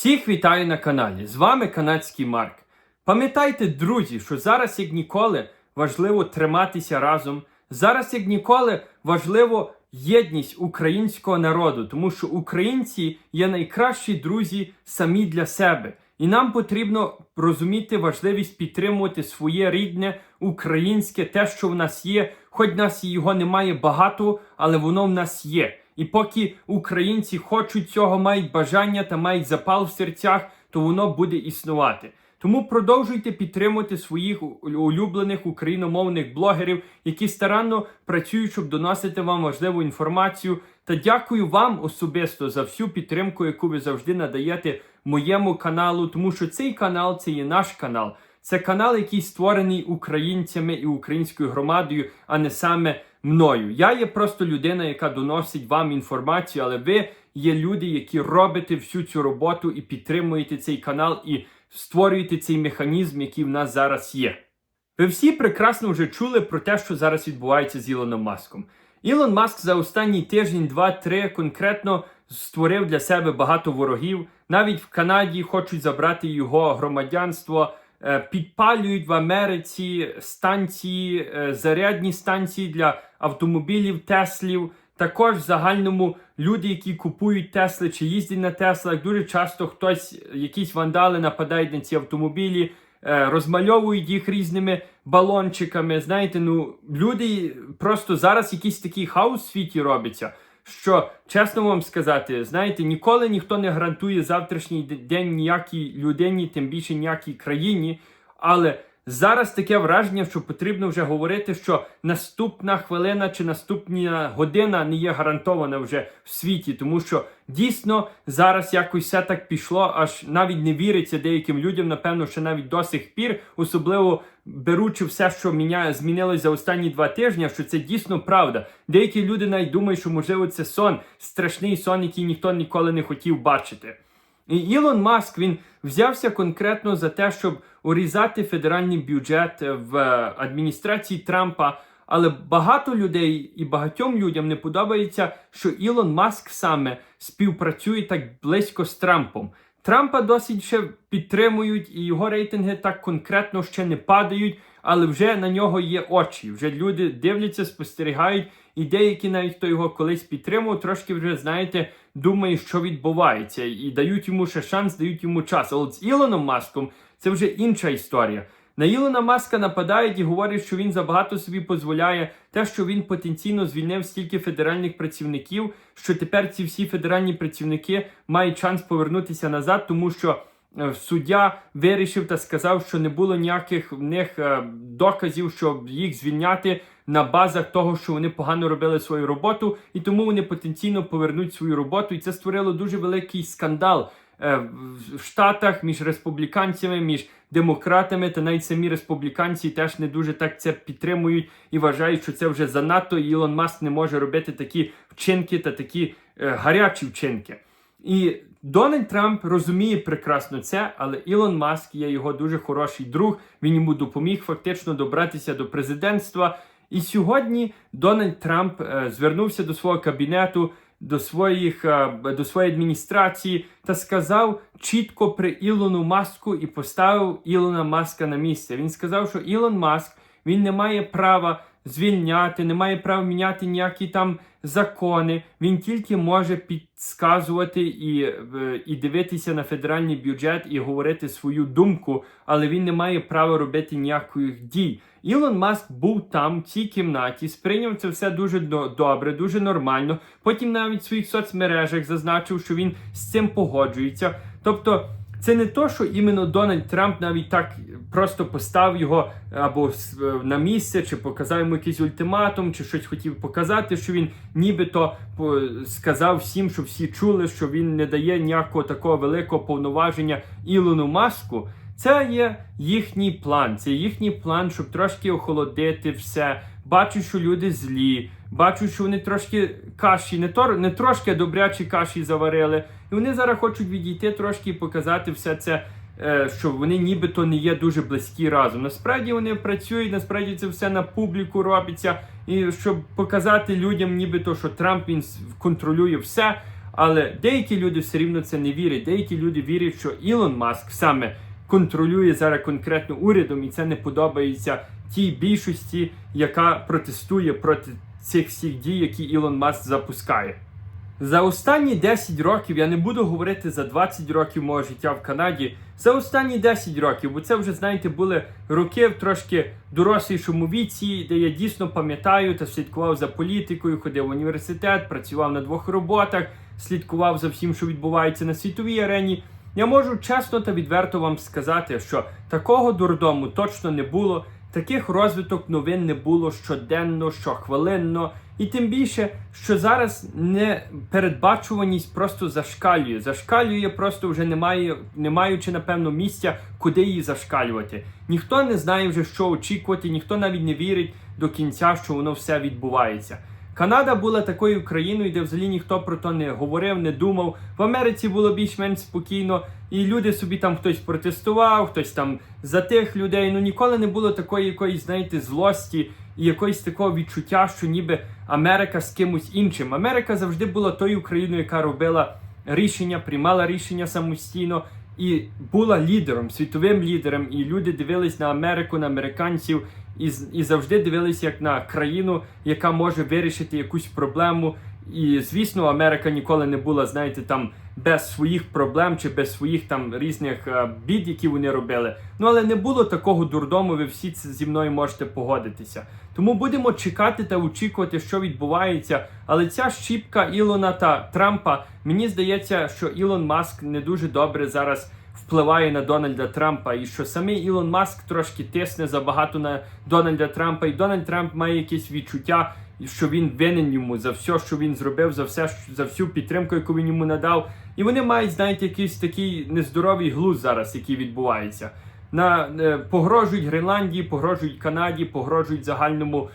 Всіх вітаю на каналі. З вами канадський Марк. Пам'ятайте, друзі, що зараз як ніколи важливо триматися разом. Зараз як ніколи важливо єдність українського народу, тому що українці є найкращі друзі самі для себе. І нам потрібно розуміти важливість підтримувати своє рідне українське, те, що в нас є, хоч в нас його немає багато, але воно в нас є. І поки українці хочуть цього, мають бажання та мають запал в серцях, то воно буде існувати. Тому продовжуйте підтримувати своїх улюблених україномовних блогерів, які старанно працюють, щоб доносити вам важливу інформацію. Та дякую вам особисто за всю підтримку, яку ви завжди надаєте моєму каналу, тому що цей канал це є наш канал. Це канал, який створений українцями і українською громадою, а не саме мною. Я є просто людина, яка доносить вам інформацію, але ви є люди, які робите всю цю роботу і підтримуєте цей канал і створюєте цей механізм, який в нас зараз є. Ви всі прекрасно вже чули про те, що зараз відбувається з Ілоном Маском. Ілон Маск за останній тиждень, два-три конкретно створив для себе багато ворогів. Навіть в Канаді хочуть забрати його громадянство, підпалюють в Америці станції, е, зарядні станції для автомобілів, Теслів. Також в загальному люди, які купують Тесли чи їздять на Теслах, дуже часто хтось, якісь вандали нападають на ці автомобілі, е, розмальовують їх різними балончиками. Знаєте, ну люди просто зараз якийсь такий хаос в світі робиться. Що чесно вам сказати, знаєте, ніколи ніхто не гарантує завтрашній день ніякій людині, тим більше ніякій країні. Але зараз таке враження, що потрібно вже говорити, що наступна хвилина чи наступна година не є гарантована вже в світі, тому що дійсно зараз якось все так пішло, аж навіть не віриться деяким людям, напевно, що навіть до сих пір, особливо беручи все, що міняє, змінилось за останні два тижні, що це дійсно правда. Деякі люди навіть думають, що можливо це сон, страшний сон, який ніхто ніколи не хотів бачити. І Ілон Маск він взявся конкретно за те, щоб урізати федеральний бюджет в е, адміністрації Трампа. Але багато людей і багатьом людям не подобається, що Ілон Маск саме співпрацює так близько з Трампом. Трампа досить ще підтримують, і його рейтинги так конкретно ще не падають, але вже на нього є очі. Вже люди дивляться, спостерігають, і деякі, навіть хто його колись підтримував, трошки вже знаєте, думає, що відбувається, і дають йому ще шанс, дають йому час. Але з Ілоном Маском це вже інша історія. На Ілона Маска нападають і говорять, що він забагато собі дозволяє те, що він потенційно звільнив стільки федеральних працівників, що тепер ці всі федеральні працівники мають шанс повернутися назад, тому що е, суддя вирішив та сказав, що не було ніяких в них е, доказів, щоб їх звільняти на базах того, що вони погано робили свою роботу, і тому вони потенційно повернуть свою роботу. І це створило дуже великий скандал е, в- Штатах між республіканцями, між демократами, та навіть самі республіканці теж не дуже так це підтримують і вважають, що це вже занадто. І Ілон Маск не може робити такі вчинки та такі е, гарячі вчинки. І Дональд Трамп розуміє прекрасно це, але Ілон Маск є його дуже хороший друг. Він йому допоміг фактично добратися до президентства. І сьогодні Дональд Трамп е, звернувся до свого кабінету, до своїх е, до своєї адміністрації та сказав чітко при Ілону Маску і поставив Ілона Маска на місце. Він сказав, що Ілон Маск він не має права звільняти, не має права міняти ніякі там закони. Він тільки може підсказувати і, е, і дивитися на федеральний бюджет і говорити свою думку, але він не має права робити ніяких дій. Ілон Маск був там, в цій кімнаті, сприйняв це все дуже до- добре, дуже нормально. Потім навіть в своїх соцмережах зазначив, що він з цим погоджується. Тобто. Це не то, що іменно Дональд Трамп навіть так просто постав його або е, на місце, чи показав йому якийсь ультиматум, чи щось хотів показати, що він нібито сказав всім, щоб всі чули, що він не дає ніякого такого великого повноваження Ілону Маску. Це є їхній план. Це їхній план, щоб трошки охолодити все. Бачу, що люди злі. Бачу, що вони трошки каші, не то не трошки а добрячі каші заварили. І вони зараз хочуть відійти трошки і показати все це, е, що вони нібито не є дуже близькі разом. Насправді вони працюють, насправді це все на публіку робиться, і щоб показати людям, нібито, що Трамп він контролює все. Але деякі люди все рівно це не вірять. Деякі люди вірять, що Ілон Маск саме контролює зараз конкретно урядом, і це не подобається тій більшості, яка протестує проти цих всіх дій, які Ілон Маск запускає. За останні 10 років я не буду говорити за 20 років мого життя в Канаді. За останні 10 років, бо це вже, знаєте, були роки в трошки дорослішому віці, де я дійсно пам'ятаю та слідкував за політикою, ходив в університет, працював на двох роботах, слідкував за всім, що відбувається на світовій арені. Я можу чесно та відверто вам сказати, що такого дурдому точно не було. Таких розвиток новин не було щоденно, щохвилинно, і тим більше, що зараз непередбачуваність просто зашкалює. Зашкалює, просто вже немає, не маючи, напевно, місця, куди її зашкалювати. Ніхто не знає вже, що очікувати, ніхто навіть не вірить до кінця, що воно все відбувається. Канада була такою країною, де взагалі ніхто про то не говорив, не думав. В Америці було більш-менш спокійно, і люди собі там хтось протестував, хтось там за тих людей. Ну ніколи не було такої якоїсь, знаєте, злості і якоїсь такого відчуття, що ніби Америка з кимось іншим. Америка завжди була тою країною, яка робила рішення, приймала рішення самостійно. І була лідером, світовим лідером, і люди дивились на Америку, на американців, і, і завжди дивились як на країну, яка може вирішити якусь проблему. І звісно, Америка ніколи не була, знаєте, там без своїх проблем чи без своїх там різних е, бід, які вони робили. Ну але не було такого дурдому. Ви всі зі мною можете погодитися. Тому будемо чекати та очікувати, що відбувається. Але ця щіпка Ілона та Трампа, мені здається, що Ілон Маск не дуже добре зараз впливає на Дональда Трампа, і що самий Ілон Маск трошки тисне забагато на Дональда Трампа, і Дональд Трамп має якесь відчуття, що він винен йому за все, що він зробив, за все, за всю підтримку, яку він йому надав. І вони мають, знаєте, якийсь такий нездоровий глузд зараз, який відбувається. На е, погрожують Гренландії, погрожують Канаді, погрожують загальному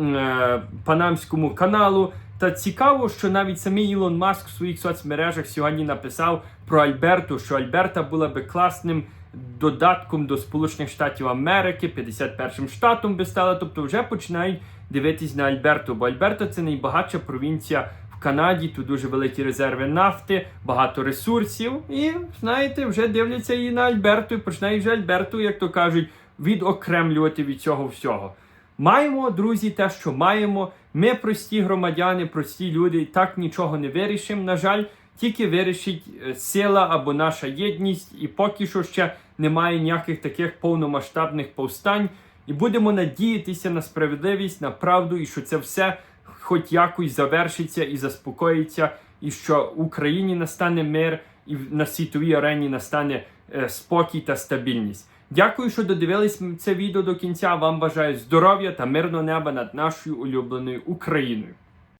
е, панамському каналу. Та цікаво, що навіть самий Ілон Маск в своїх соцмережах сьогодні написав про Альберту, що Альберта була би класним додатком до Сполучених Штатів Америки, 51-м штатом би стала. Тобто вже починають дивитись на Альберту, бо Альберта це найбагатша провінція в Канаді. Тут дуже великі резерви нафти, багато ресурсів. І знаєте, вже дивляться і на Альберту, і починають вже Альберту, як то кажуть, відокремлювати від цього всього. Маємо, друзі, те, що маємо. Ми прості громадяни, прості люди, так нічого не вирішимо. На жаль, тільки вирішить е, сила або наша єдність, і поки що ще немає ніяких таких повномасштабних повстань. І будемо надіятися на справедливість, на правду, і що це все хоч якось завершиться і заспокоїться, і що в Україні настане мир, і на світовій арені настане е, спокій та стабільність. Дякую, що додивились це відео до кінця. Вам бажаю здоров'я та мирного неба над нашою улюбленою Україною.